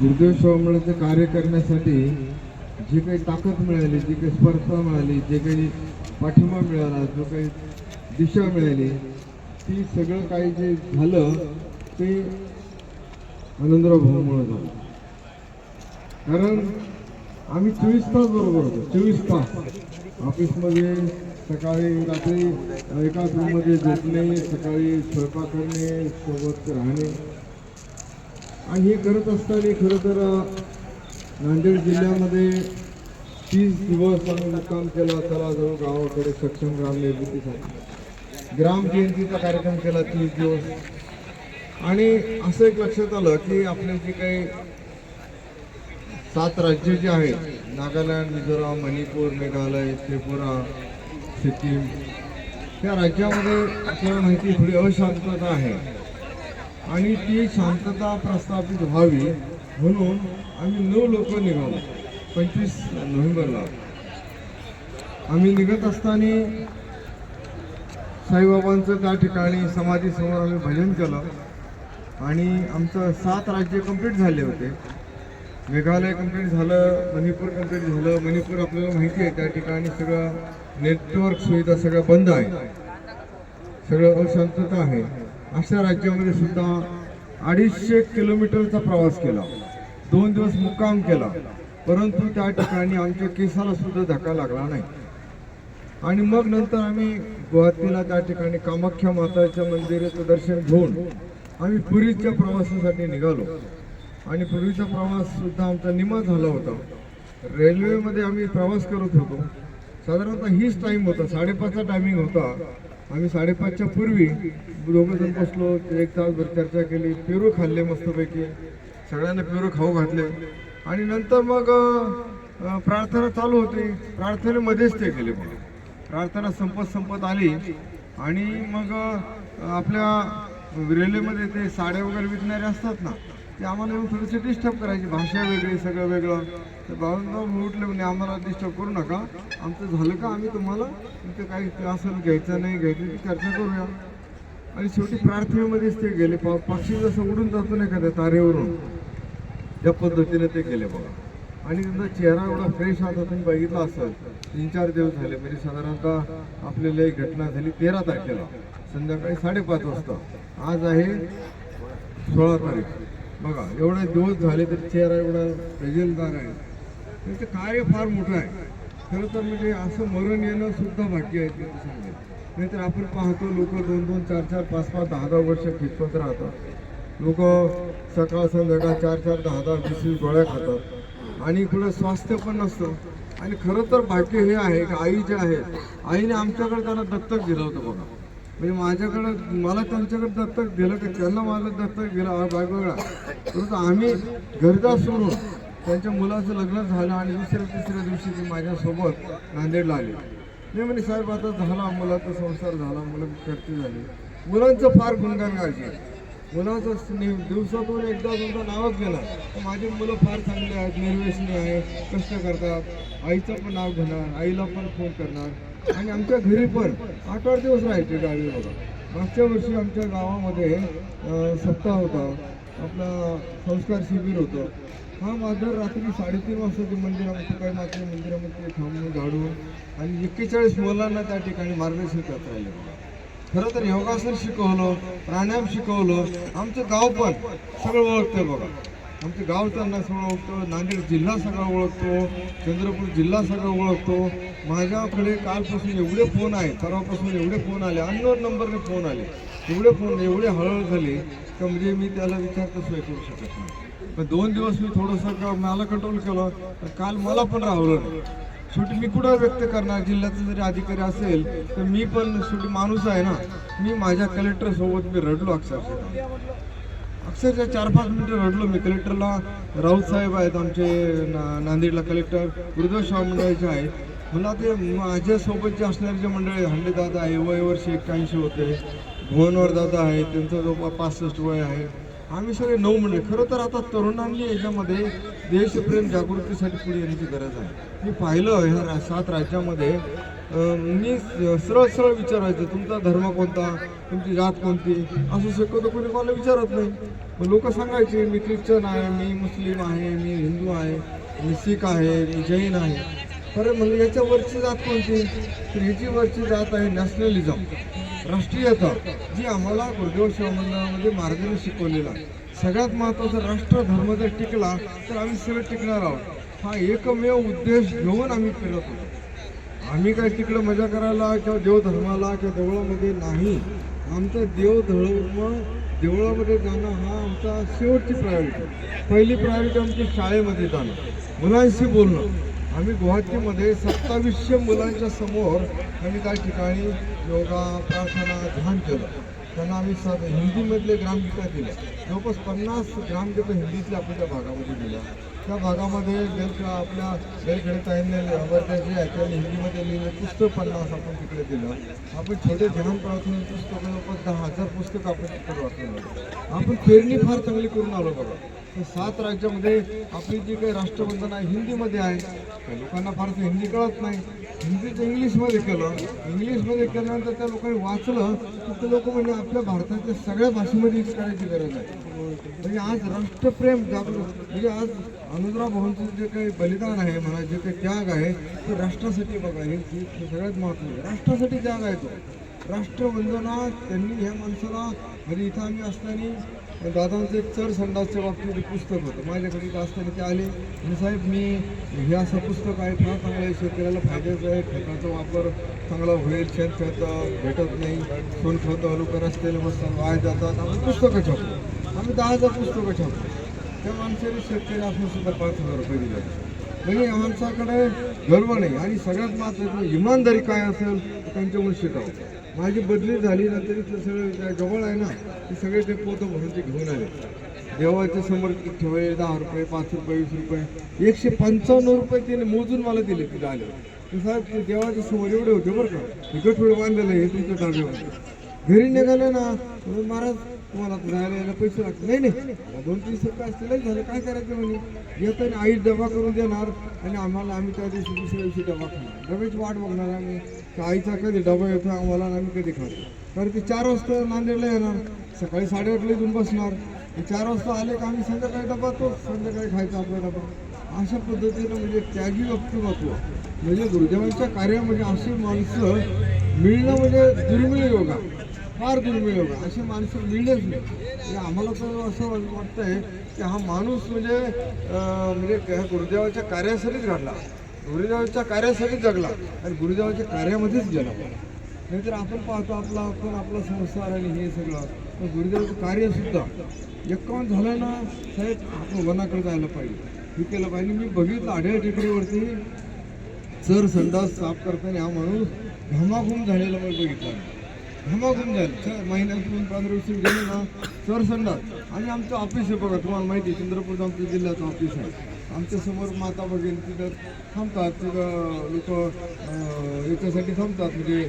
गुरुदेव स्वामीचं कार्य करण्यासाठी जी काही ताकद मिळाली जी काही स्पर्धा मिळाली जे काही पाठिंबा मिळाला जो काही दिशा मिळाली ती सगळं काही जे झालं ते आनंदराव भाऊमुळे झालं. कारण आम्ही चोवीस तास बरोबर होतो चोवीस तास. ऑफिसमध्ये सकाळी रात्री एकाच रूममध्ये झोपणे सकाळी स्वयंपाक करणे सोबत राहणे. हे करत असताना खरं तर नांदेड जिल्ह्यामध्ये तीस दिवस आम्ही मुक्काम केला चला जवळ गावाकडे सक्षम ग्राम निर्मितीसाठी ग्राम जयंतीचा कार्यक्रम केला तीस दिवस. आणि असं एक लक्षात आलं की आपले जे काही सात राज्य जे आहेत नागालँड मिझोराम मणिपूर मेघालय त्रिपुरा सिक्कीम त्या राज्यामध्ये आपल्याला माहिती थोडी अशांतता आहे. आणि ती शांतता प्रस्थापित व्हावी म्हणून आम्ही नऊ लोक निघालो पंचवीस नोव्हेंबरला. आम्ही निघत असताना साईबाबांचं त्या ठिकाणी समाधीसमोर आम्ही भजन केलं आणि आमचं सात राज्य कंप्लीट झाले होते. मेघालय कंप्लीट झालं मणिपूर कंप्लीट झालं. मणिपूर आपल्याला माहिती आहे त्या ठिकाणी सगळं नेटवर्क सुविधा सगळं बंद आहे. सगळं अशांतता आहे. अशा राज्यामध्ये सुद्धा अडीचशे किलोमीटरचा प्रवास केला. दोन दिवस मुक्काम केला. परंतु त्या ठिकाणी आमच्या केसाला सुद्धा धक्का लागला नाही. आणि मग नंतर आम्ही गुवाहाटीला त्या ठिकाणी कामाख्या माताच्या मंदिराचं दर्शन घेऊन आम्ही पुरीच्या प्रवासासाठी निघालो. आणि पूर्वीचा प्रवास सुद्धा आमचा निमा झाला होता. रेल्वेमध्ये आम्ही प्रवास करत होतो. साधारणतः हीच टाईम होता. साडेपाचचा टायमिंग होता. आम्ही साडेपाचच्या पूर्वी दोघं जण बसलो एक तासभर चर्चा केली. पेरू खाल्ले मस्तपैकी. सगळ्यांना पेरू खाऊ घातले. आणि नंतर मग प्रार्थना चालू होती. प्रार्थनेमध्येच ते केले मग प्रार्थना संपत संपत आली. आणि मग आपल्या रेल्वेमध्ये ते साड्या वगैरे विकणारे असतात ना ते आम्हाला येऊन थोडीशी डिस्टर्ब करायची. भाषा वेगळी सगळं वेगळं. तर बाबांना उठले म्हणजे आम्हाला डिस्टर्ब करू नका. आमचं झालं का? आम्ही तुम्हाला तुमचं काही असेल घ्यायचं नाही घ्यायचं ती चर्चा करूया. आणि शेवटी प्रार्थनेमध्येच ते गेले. पा पक्षी जसं उडून जातो ना एखाद्या तारेवरून त्या पद्धतीने ते गेले बघा. आणि त्यांचा चेहरा एवढा फ्रेश आता तुम्ही बघितला असेल. तीन चार दिवस झाले. म्हणजे साधारणतः आपल्याला एक घटना झाली तेरा तारखेला संध्याकाळी साडेपाच वाजता. आज आहे सोळा तारीख. बघा एवढे दिवस झाले तरी चेहरा एवढा गजेलदार आहे. त्यांचं कार्य फार मोठं आहे. खरं तर म्हणजे असं मरण येणं सुद्धा भाग्य आहे ते सांगेल नाहीतर आपण पाहतो लोक दोन दोन चार चार पाच पाच दहा दहा वर्ष खिचपत राहतात. लोक सकाळ संध्याकाळ चार चार दहा दहा वीस वीस गोळ्या खातात. आणि इकडं स्वास्थ्य पण नसतं. आणि खरं तर भाग्य हे आहे की आई जे आहेत आईने आमच्याकडे त्यांना दत्तक दिलं होतं बघा. म्हणजे माझ्याकडं मला त्यांच्याकडे दत्तक दिलं की त्यांना मला दत्तक दिलं हा परंतु आम्ही गरजा सोडून त्यांच्या मुलाचं लग्न झालं आणि दुसऱ्या तिसऱ्या दिवशी ती माझ्यासोबत नांदेडला आली. मी म्हणे साहेब आता झाला मुलाचा संसार झाला मुलं करती झाली. मुलांचं फार गुणगान गायचे. मुलाचं दिवसातून एकदा तुमचं नावच घेणार. तर माझी मुलं फार चांगली आहेत निर्वेशनी आहे कष्ट करतात. आईचं पण नाव घेणार आईला पण फोन करणार. आणि आमच्या घरी पण आठ आठ दिवस राहायचे गावी बघा. मागच्या वर्षी आमच्या गावामध्ये सप्ताह होता. आपला संस्कार शिबिर होतं. हा माझं रात्री साडेतीन वाजता ते मंदिरामध्ये काही मात्र मंदिरामध्ये थांबून झाडून आणि एक्केचाळीस मुलांना त्या ठिकाणी मार्गदर्शन करता राहिले खरं तर योगासन शिकवलं प्राणायाम शिकवलं. आमचं गाव पण सगळं ओळखतं बघा. आमचं गाव त्यांना सगळं ओळखतो नांदेड जिल्हा सगळा ओळखतो चंद्रपूर जिल्हा सगळा ओळखतो. माझ्याकडे कालपासून एवढे फोन आहेत परवापासून एवढे फोन आले अननोन नंबरने फोन आले. एवढे फोन एवढे हळहळ झाले का म्हणजे मी त्याला विचार कसं करू शकत नाही. पण दोन दिवस मी थोडंसं मला कंट्रोल केलं तर काल मला पण राहवलं नाही. शेवटी मी कुठं व्यक्त करणार? जिल्ह्याचा जरी अधिकारी असेल तर मी पण शेवटी माणूस आहे ना. मी माझ्या कलेक्टरसोबत मी रडलो अक्षरशः. अक्षरशः चार पाच मिनिटं रडलो मी. कलेक्टरला राऊत साहेब आहेत आमचे ना नांदेडला कलेक्टर गुरुदेव मंडळाचे आहेत. मला ते माझ्यासोबत जे असणारे जे मंडळ आहे हंडे दादा आहे वय वर्ष एक्क्याऐंशी होते. भुवनवर दादा आहे त्यांचं जवळपास पासष्ट वय आहे. आम्ही सगळे नऊ मंडळी. खरं तर आता तरुणांनी याच्यामध्ये देशप्रेम जागृतीसाठी पुढे येण्याची गरज आहे. मी पाहिलं ह्या रा- सात राज्यामध्ये. मी सरळ सरळ विचारायचं तुमचा धर्म कोणता? तुमची जात कोणती? असं शक्यतो कोणी कोणाला विचारत नाही. मग लोक सांगायचे मी ख्रिश्चन आहे मी मुस्लिम आहे मी हिंदू आहे मी शीख आहे मी जैन आहे. खरं म्हणजे याच्या वरची जात कोणती? तर ह्याची वरची जात आहे नॅशनलिझम राष्ट्रीयता जी आम्हाला गुरुदेव शिवमंदिरामध्ये मार्गाने शिकवलेला सगळ्यात महत्त्वाचं राष्ट्र धर्म जर टिकला तर आम्ही सगळं टिकणार आहोत. हा एकमेव उद्देश घेऊन आम्ही फिरत होतो आम्ही काय तिकडं मजा करायला किंवा देवधर्माला किंवा देवळामध्ये नाही. आमचं देवधर्म देवळामध्ये जाणं हा आमचा शेवटची प्रायोरिटी पहिली प्रायोरिटी आमची शाळेमध्ये जाणं. मुलांशी बोलणं. आम्ही गुवाहाटीमध्ये सत्तावीसशे मुलांच्या समोर आम्ही त्या ठिकाणी योगा प्रार्थना ध्यान केलं. त्यांना आम्ही स हिंदीमधले ग्रामगीता दिल्या. जवळपास पन्नास ग्रामगीता हिंदीतल्या आपल्या त्या भागामध्ये दिल्या. त्या भागामध्ये बेल आपल्या बेलखेडताईंनी वर्ध्याचे आहे. हिंदीमध्ये लिहिलं पुस्तक पन्नास आपण तिकडे दिलं. आपण छोटे ध्यान प्रार्थना पुस्तकं जवळपास दहा हजार पुस्तक आपण तिकडे वाचलं आपण पेरणी फार चांगली करून आलो बघा. तर सात राज्यामध्ये आपली जी काही राष्ट्रबंधन आहे हिंदीमध्ये आहे त्या लोकांना फारसं हिंदी कळत नाही. हिंदीचं इंग्लिशमध्ये केलं. इंग्लिशमध्ये केल्यानंतर त्या लोकांनी वाचलं तर ते लोक म्हणजे आपल्या भारताच्या सगळ्या भाषेमध्ये करायची गरज आहे. म्हणजे आज राष्ट्रप्रेम जागृत म्हणजे आज अनुद्रा भाऊंचं जे काही बलिदान आहे म्हणा जे काही त्याग आहे ते राष्ट्रासाठी बघा हे सगळ्यात महत्त्वाचं राष्ट्रासाठी त्याग आहे तो. राष्ट्रवंदना त्यांनी ह्या माणसाला म्हणजे इथं आम्ही असताना दादांचं एक चर संडासच्या बाबतीत एक पुस्तक होतं. माझ्याकडे इथं असताना ते आले. आणि साहेब मी हे असं पुस्तक आहे फार चांगलं आहे शेतकऱ्याला फायद्याचं आहे खताचा वापर चांगला होईल शेणखत भेटत नाही सोनखत लोक असलेले बसतात वाया जातात. आम्ही पुस्तकं छापतो. आम्ही दहा हजार पुस्तकं छापतो. त्या माणसाने शेतकरी असून सुद्धा पाच हजार रुपये दिले म्हणजे या माणसाकडे गर्व नाही. आणि सगळ्यात महत्त्वाचं इमानदारी काय असेल त्यांच्यामुळे शिकावं. माझी बदली झाली ना तरी ते सगळं जवळ आहे ना ते सगळे ते पोतं भरून ते घेऊन आले. देवाच्या समोर ठेवले दहा रुपये पाच रुपये वीस रुपये एकशे पंचावन्न रुपये त्याने मोजून मला दिले तिथे आले ते साहेब ते देवाच्या समोर एवढे होते बरं का. इकट वेळ बांधलेलं हे तुमच्या डाब्यावर घरी निघाले ना म्हणून महाराज तुम्हाला आता जायला यायला पैसे लागतील. नाही नाही. दोन तीन रुपये असतील. झालं. काय करायचं म्हणे? येताना आई डबा करून देणार आणि आम्हाला आम्ही त्या दिवशी दुसऱ्या दिवशी डबा खाणार. डब्याची वाट बघणार आम्ही. आईचा कधी डबा येतो आम्हाला आम्ही कधी खातो कारण ते चार वाजता नांदेडला येणार. सकाळी साडेआठला इथून बसणार. चार वाजता आले का आम्ही संध्याकाळी डबा तो संध्याकाळी खायचा आपला डबा. अशा पद्धतीनं म्हणजे त्यागी व्यक्तिमत्व. म्हणजे गुरुदेवांच्या कार्यामध्ये अशी माणसं मिळणं म्हणजे दुर्मिळ योगा फार दुर्मिळ योगा अशी माणसं मिळणंच नाही. म्हणजे आम्हाला तर असं वाटतंय की हा माणूस म्हणजे म्हणजे गुरुदेवाच्या कार्यासाठीच घडला. गुरुदेवाच्या कार्यासाठीच जगला. आणि गुरुदेवाच्या कार्यामध्येच गेला. नाहीतर आपण पाहतो आपला आपण आपला संसार आणि हे सगळं. पण गुरुदेवाचं कार्यसुद्धा एकावन्न झालं ना साहेब आपण वनाकडे जायला पाहिजे. हे केलं पाहिजे. मी बघितलं आढळ टेकडीवरती. चर संडास साफ करताना हा माणूस घामाघूम झालेला मी बघितला. घामाघूम झालं च- महिन्यातून पंधरा वर्ष गेले ना सरसंडात संडास आणि आमचं ऑफिस आहे बघा तुम्हाला माहिती आहे चंद्रपूरचं आमच्या जिल्ह्याचं ऑफिस आहे. आमच्यासमोर माता बघेल तिथं थांबतात तिथं लोक याच्यासाठी थांबतात म्हणजे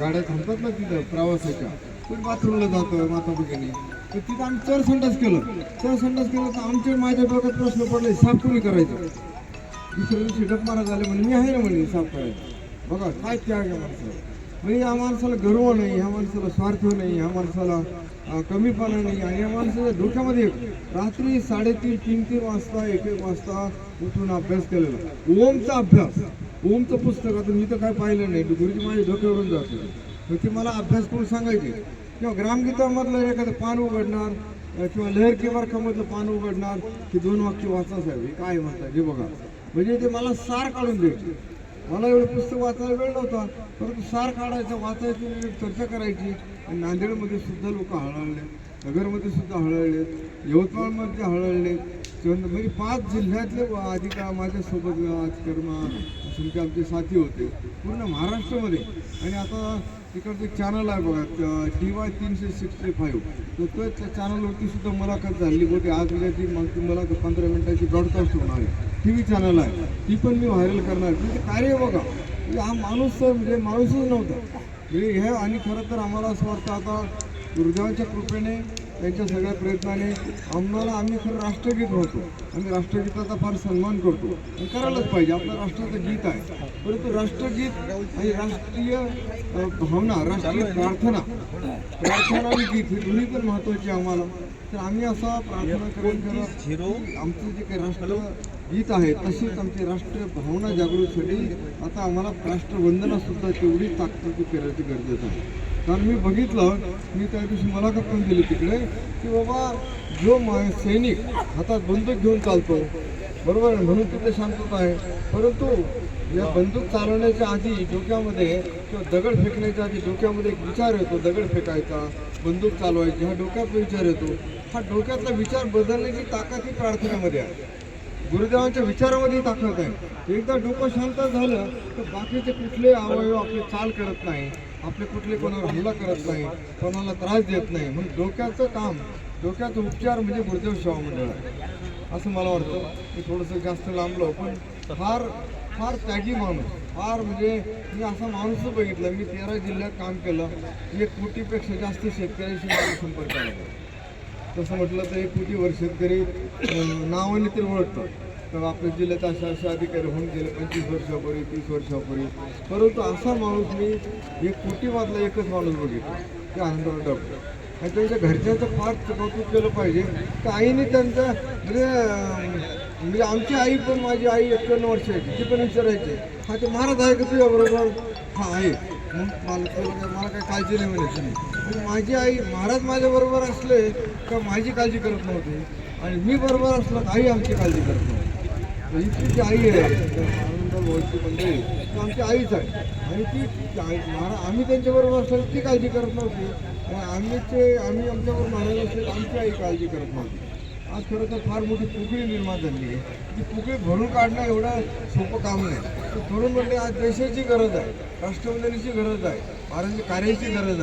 गाड्या थांबतात ना तिथं प्रवासाच्या. पण बाथरूमला जातो माता भगिनी. तर तिथं आम्ही चरसंडास केलं. चरसंडास केलं तर आमचे माझ्या डोक्यात प्रश्न पडले साफ कोणी करायचं? दुसऱ्या दिवशी डप मारा झाले म्हणे मी आहे ना म्हणे साफ करायचं बघा काय त्याग आहे माणसं म्हणजे या माणसाला गर्व नाही ह्या माणसाला स्वार्थ नाही ह्या माणसाला कमीपणा नाही आणि या माणसाच्या डोक्यामध्ये रात्री साडेतीन तीन तीन वाजता एक एक वाजता उठून अभ्यास केलेला. ओमचा अभ्यास. ओमचं पुस्तक आता मी तर काय पाहिलं नाही. गुरुजी माझ्या डोक्यावरून जातो तर ते मला अभ्यास करून सांगायचे. किंवा ग्रामगीतामधलं एखादं पान उघडणार किंवा लहर किंवा कमधलं पान उघडणार की दोन वाक्य वाचा साहेब. हे काय म्हणतात? हे बघा. म्हणजे ते मला सार काढून द्यायचे. मला एवढं पुस्तक वाचायला वेळ नव्हता. परंतु सार काढायचं वाचायची चर्चा करायची. आणि नांदेडमध्ये सुद्धा लोक हळहळले. नगरमध्ये सुद्धा हळहळले. यवतमाळमध्ये हळहळले. म्हणजे पाच जिल्ह्यातले अधिका माझ्यासोबत आजकर्मा तुमचे आमचे साथी होते. पूर्ण महाराष्ट्रामध्ये. आणि आता तिकडचं चॅनल आहे बघा टी वाय तीनशे सिक्स्टी फाईव्ह तर त्या चॅनलवरती सुद्धा मुलाखत झाली होती. आज उद्या ती मग मला पंधरा मिनिटाची ब्रॉडकास्ट होणार आहे. टी व्ही चॅनल आहे. ती पण मी व्हायरल करणार. म्हणजे कार्य बघा? म्हणजे हा माणूस तर म्हणजे माणूसच नव्हता. म्हणजे हे आणि खरं तर आम्हाला असं वाटतं आता गुरुदेवाच्या कृपेने त्यांच्या सगळ्या प्रयत्नाने आम्हाला आम्ही खरं राष्ट्रगीत होतो आम्ही राष्ट्रगीताचा फार सन्मान करतो. आणि करायलाच पाहिजे. आपलं राष्ट्राचं गीत आहे. परंतु राष्ट्रगीत आणि राष्ट्रीय भावना राष्ट्रीय प्रार्थना प्रार्थना आणि गीत हे दोन्ही पण महत्त्वाची आम्हाला. तर आम्ही असा प्रार्थना करून करत आमचं जे काही राष्ट्र गीत आहे तशीच आमची राष्ट्रीय भावना जागृतीसाठी आता आम्हाला राष्ट्रवंदनासुद्धा तेवढीच ताकदीची करायची गरजेचं आहे. कारण मी बघितलं मी त्या दिवशी मुलाखत पण दिली तिकडे की बाबा जो मा- सैनिक हातात बंदूक घेऊन चालतो बरोबर आहे म्हणून तिथे शांतता आहे. परंतु या बंदूक चालवण्याच्या आधी डोक्यामध्ये किंवा दगड फेकण्याच्या आधी डोक्यामध्ये एक विचार येतो दगड फेकायचा बंदूक चालवायची हा डोक्यात विचार येतो. हा डोक्यातला विचार बदलण्याची ताकद ही प्रार्थनेमध्ये आहे. गुरुदेवांच्या विचारामध्ये ताकद आहे. एकदा डोकं शांत झालं तर बाकीचे कुठले अवयव आपले चाल करत नाही. आपले कुठले कोणावर हल्ला करत नाही कोणाला त्रास देत नाही. म्हणून डोक्याचं काम डोक्याचा उपचार म्हणजे गुरुदेव सेवा मंडळ आहे. असं मला वाटतं. मी थोडंसं जास्त लांबलो पण फार फार त्यागी माणूस. फार म्हणजे मी असा माणूसच बघितला. मी तेरा जिल्ह्यात काम केलं. एक कोटीपेक्षा जास्त शेतकऱ्यांशी माझा संपर्क आला तसं म्हटलं तर एक कोटीवर शेतकरी नावाने ते ओळखतात. तर आपल्या जिल्ह्यात असे असे अधिकारी होऊन गेले पंचवीस वर्षापूर्वी तीस वर्षापूर्वी. परंतु असा माणूस मी एक कोटीमधला एकच माणूस बघितला ते आनंदराव डॉक्टर आणि त्यांच्या घरच्यांचं फार कौतुक केलं पाहिजे. तर आईने त्यांचं म्हणजे म्हणजे आमची आई पण माझी आई एक्क्याण्णव वर्षाची ती पण विचारायची हा ते महाराज आहे का तुझ्या बरोबर? हा आहे. मग मला मला काय काळजी नाही म्हणायची. नाही माझी आई महाराज माझ्याबरोबर असले का माझी काळजी करत नव्हती. आणि मी बरोबर असलो आई आमची काळजी करत नव्हती. तर जी आई आहे आनंद मंडळी ती आमची आईच आहे. आणि ती ती आई महाराज आम्ही त्यांच्याबरोबर असलो ती काळजी करत नव्हती. आणि आम्हीचे आम्ही आमच्याबरोबर महाराज असले आमची आई काळजी करत नव्हती. आज खरं तर फार मोठी पुकळी निर्माण झाली आहे. ती पुकळी भरून काढणं एवढं सोपं काम नाही. तर म्हणून म्हणजे आज देशाची गरज आहे राष्ट्रवादीची गरज आहे महाराजांच्या कार्याची गरज आहे.